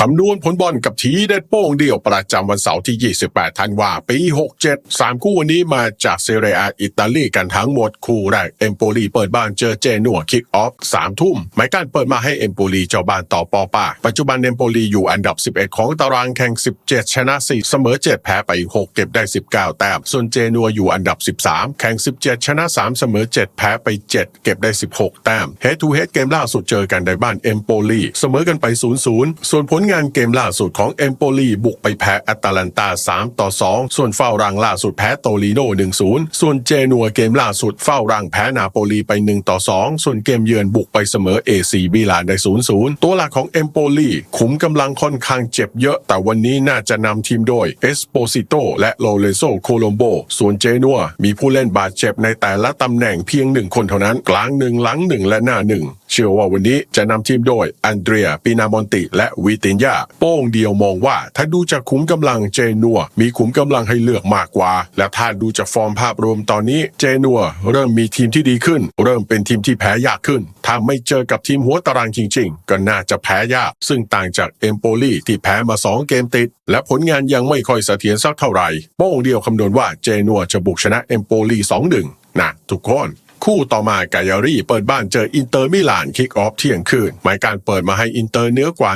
คำนวณผลบอลกับทีเด็ดโป้งเดี่ยวประจำวันเสาร์ที่ 28 ธันวาปี 67 3 คู่วันนี้มาจากเซเรียอิตาลีกันทั้งหมดคู่แรก เอมโปลีเปิดบ้านเจอเจนัวคิกออฟ 3 ทุ่มหมายการเปิดมาให้เอมโปลีเจ้าบ้านต่อปอปาปัจจุบันเอมโปลีอยู่อันดับ 11 ของตารางแข่ง 17 ชนะ 4 เสมอ 7 แพ้ไป 6 เก็บได้ 19 แต้ม ส่วนเจนัวอยู่อันดับ 13 แข่ง 17 ชนะ 3 เสมอ 7 แพ้ไป 7 เก็บได้ 16 แต้ม Head to Head เกมล่าสุดเจอกันในบ้านเอมโปลีเสมอกันไป 0-0 ส่วนผลงานเกมล่าสุดของเอมโปลีบุกไปแพ้แอตแลนตา 3 ต่อ 2 ส่วนเฝ้ารังล่าสุดแพ้โตลิโน1-0 ส่วนเจนัวเกมล่าสุดเฝ้ารังแพ้นาโปลีไป 1 ต่อ 2 ส่วนเกมเยือนบุกไปเสมอเอซีบิลานได้ 0-0 ตัวหลักของเอมโปลีขุมกำลังค่อนข้างเจ็บเยอะ แต่วันนี้น่าจะนำทีมโดยเอสโปซิโตและโลเรโซโคโลมโบ ส่วนเจนัวมีผู้เล่นบาดเจ็บในแต่ละตำแหน่งเพียงหนึ่งคนเท่านั้น กลางหนึ่งหลังหนึ่งและหน้าหนึ่ง ชื่อว่าวันนี้จะนำทีมโดยอันเดรียปินามอนติ และวิตินยาโป้งเดียวมองว่าถ้าดูจากขุมกำลังเจนัว มีขุมกำลังให้เลือกมากกว่า และถ้าดูจากฟอร์มภาพรวมตอนนี้เจนัว เริ่มมีทีมที่ดีขึ้น เริ่มเป็นทีมที่แพ้ยากขึ้น ถ้าไม่เจอกับทีมหัวตารางจริง ๆ ก็น่าจะแพ้ยาก ซึ่งต่างจากเอมโปลีที่แพ้มา 2 เกมติด และผลงานยังไม่ค่อยเสถียรสักเท่าไหร่โป้งเดียวคำนวณว่าเจนัวจะบุกชนะเอมโปลี2-1นะทุกคน คู่ต่อมากายารีเปิดบ้านเจออินเตอร์มิลานคิกออฟเที่ยงคืน หมายการเปิดมาให้อินเตอร์เนื้อกว่า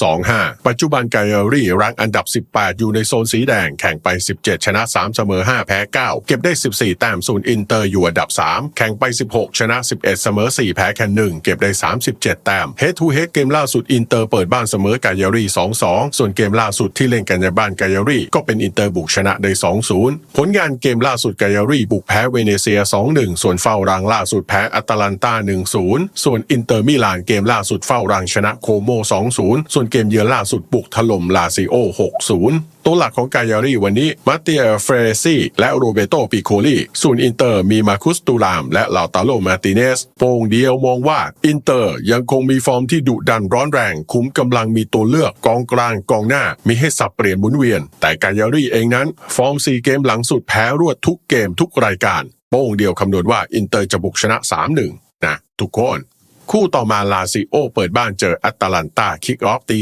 1.25 ปัจจุบันกายารีรังอันดับ 18 อยู่ในโซนสีแดงแข่งไป 17 ชนะ 3 เสมอ 5 แพ้ 9 เก็บได้ 14 แต้มศูนย์อินเตอร์อยู่อันดับ 3 แข่งไป 16 ชนะ 11 เสมอ 4 แพ้แค่1เก็บได้ 37 แต้มเฮดทูเฮดเกมล่าสุดอินเตอร์เปิดบ้านเสมอกายารี2-2 ส่วนเกมล่าสุดที่เล่นกันในบ้านกายารีก็เป็นอินเตอร์บุกชนะได้ 2-0 ผลงานเกมล่าสุดกายารีบุกแพ้เวเนเซีย 2-1 ส่วนเฝ้ารังล่าสุดแพ้อัตแลนตา 1-0 ส่วนอินเตอร์มิลานเกมล่าสุดเฝ้ารังชนะโคโม 2-0 ส่วนเกมเยือนล่าสุดบุกถล่มลาซิโอ 6-0ตัวหลักของกายารีวันนี้มาเตียเฟรซี่และโรเบโตปิโคลีส่วนอินเตอร์มีมาคุสตูราม และลาตาโลมาติเนสโป่งเดียวมองว่าอินเตอร์ยังคงมีฟอร์มที่ดุดันร้อนแรง คุ้มกำลังมีตัวเลือกกองกลางกองหน้า มีให้สับเปลี่ยนหมุนเวียน แต่กายารีเองนั้น ฟอร์ม 4 เกมหลังสุดแพ้รวดทุกเกมทุกรายการ โป้งเดียวคำนวณว่าอินเตอร์จะบุกชนะ 3-1 นะทุกคน คู่ต่อมาลาซิโอเปิดบ้านเจอแอตแลนตาคิกออฟตี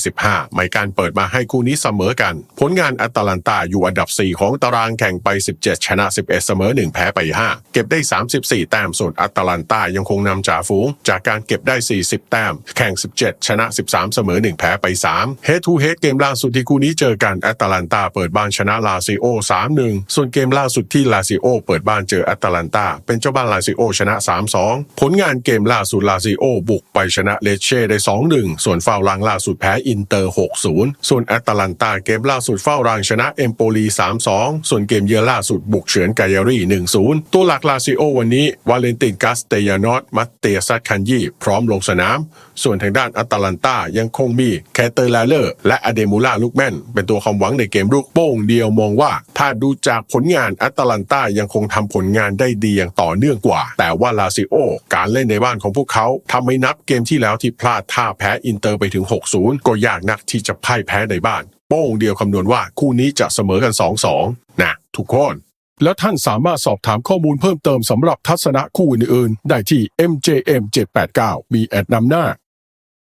2.45หมายการเปิดมาให้คู่นี้เสมอกัน ผลงานแอตแลนตาอยู่อันดับ 4 ของตารางแข่งไป 17 ชนะ 11 เสมอ 1 แพ้ไป 5 เก็บได้ 34 แต้มส่วนแอตแลนตายังคงนำจ่าฝูง จากการเก็บได้ 40 แต้ม แข่ง 17 ชนะ 13 เสมอ 1 แพ้ไป3 Head to Head เกมล่าสุดที่คู่นี้เจอกันแอตแลนตาเปิดบ้านชนะลาซิโอ 3-1 ส่วนเกมล่าสุดที่ลาซิโอเปิดบ้านเจอแอตแลนตาเป็นเจ้าบ้านลาซิโอชนะ 3-2 ผลงานเกมล่าสุดลาซิโอบุกไปชนะเลเช่ได้ 2-1 ส่วนเฝ้ารังล่าสุดแพ้อินเตอร์ 6-0 ส่วนแอตแลนตาเกมล่าสุดเฝ้ารังชนะเอมโปลี 3-2 ส่วนเกมเยือนล่าสุดบุกเฉือนไกายรี1-0 ตัวหลักลาซิโอวันนี้ วาเลนตินกัสเตยานอตมัตเตซัตคันยี่พร้อมลงสนาม ส่วนทางด้านอัตแลนตายังคงมีแคเตอร์ลาเลอร์ และอเดมูล่าลูกแม่น เป็นตัวความหวังในเกมรุกโป้งเดียวมองว่า ถ้าดูจากผลงานอัตแลนตายังคงทำผลงานได้ดีอย่างต่อเนื่องกว่า แต่ว่าลาซิโอการเล่นในบ้านของพวกเขาทำไม่นับเกมที่แล้วที่พลาดท่าแพ้อินเตอร์ไปถึง 6-0 ก็ยากนักที่จะพ่ายแพ้ในบ้าน โป้งเดียวคำนวณว่าคู่นี้จะเสมอกัน 2-2 นะทุกคน แล้วท่านสามารถสอบถามข้อมูลเพิ่มเติมสำหรับทัศนะคู่อื่นๆ ได้ที่ MJM 789 มีแอดนำหน้า